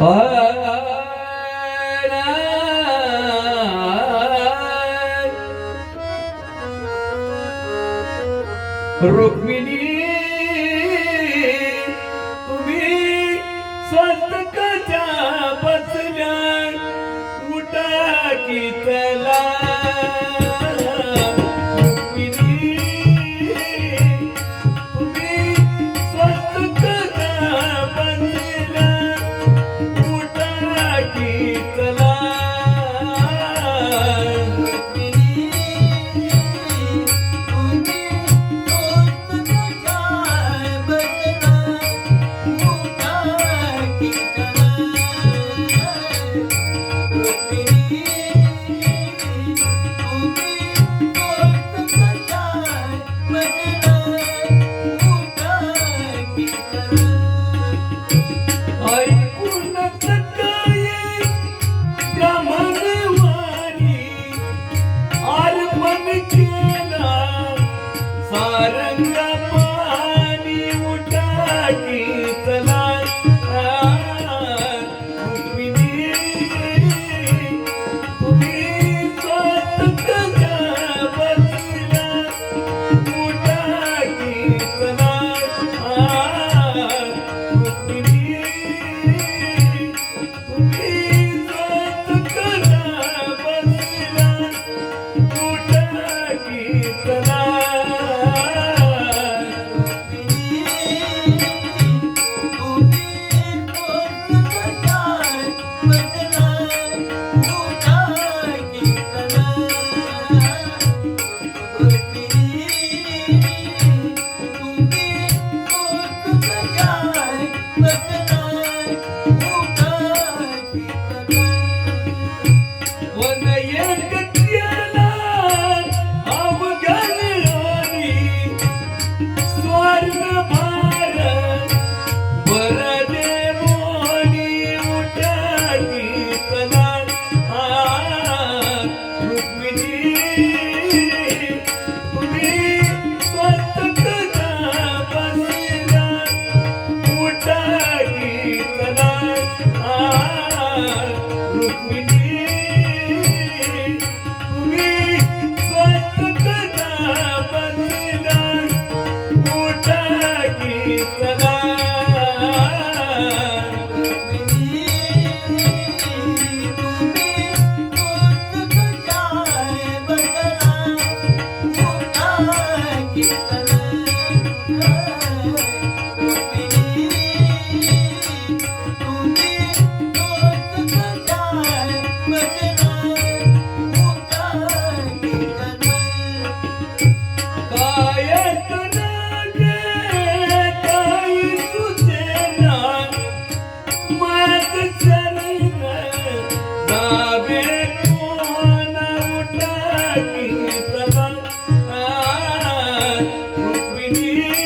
Rukmini Thank you. Thank you. Yeah.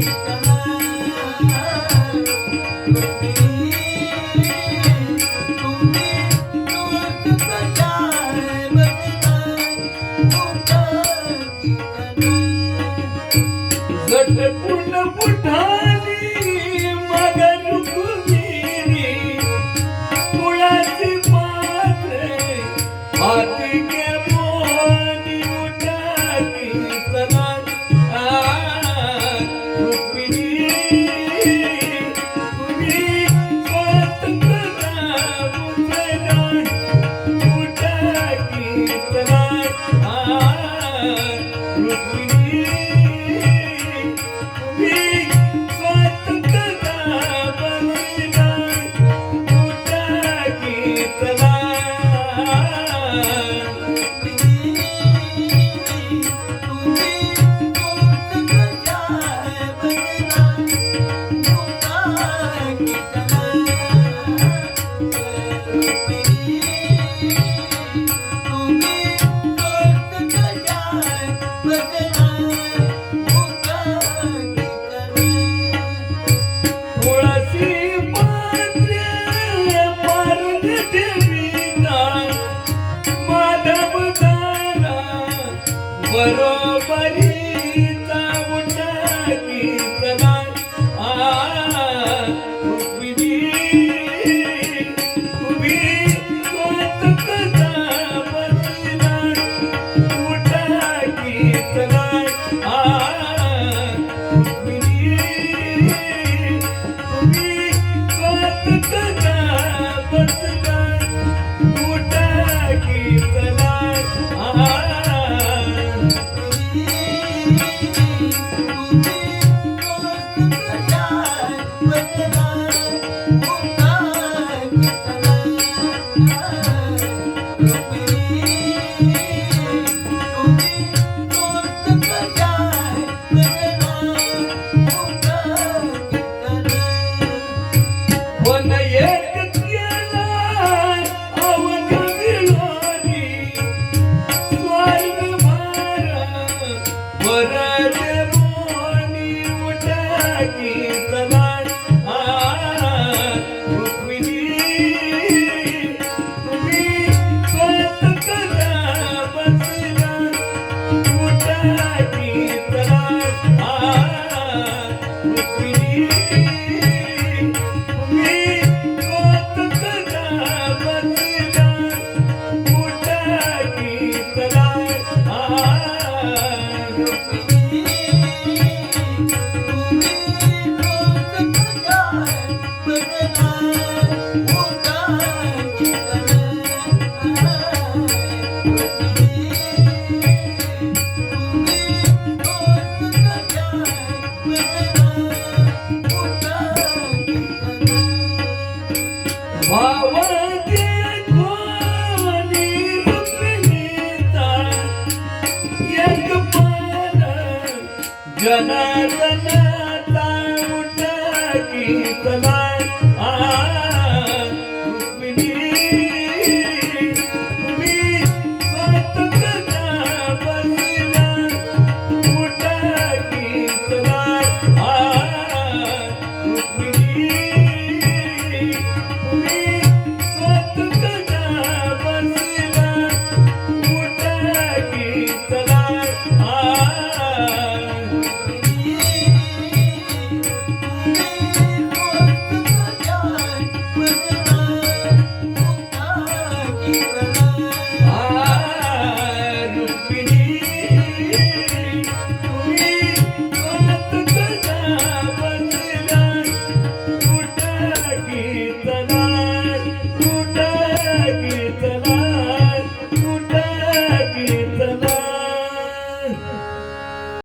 تراں تراں तुम्ही तोच जाय मग काय मुखी कितरी तुळसी Yeah. Gana, gana.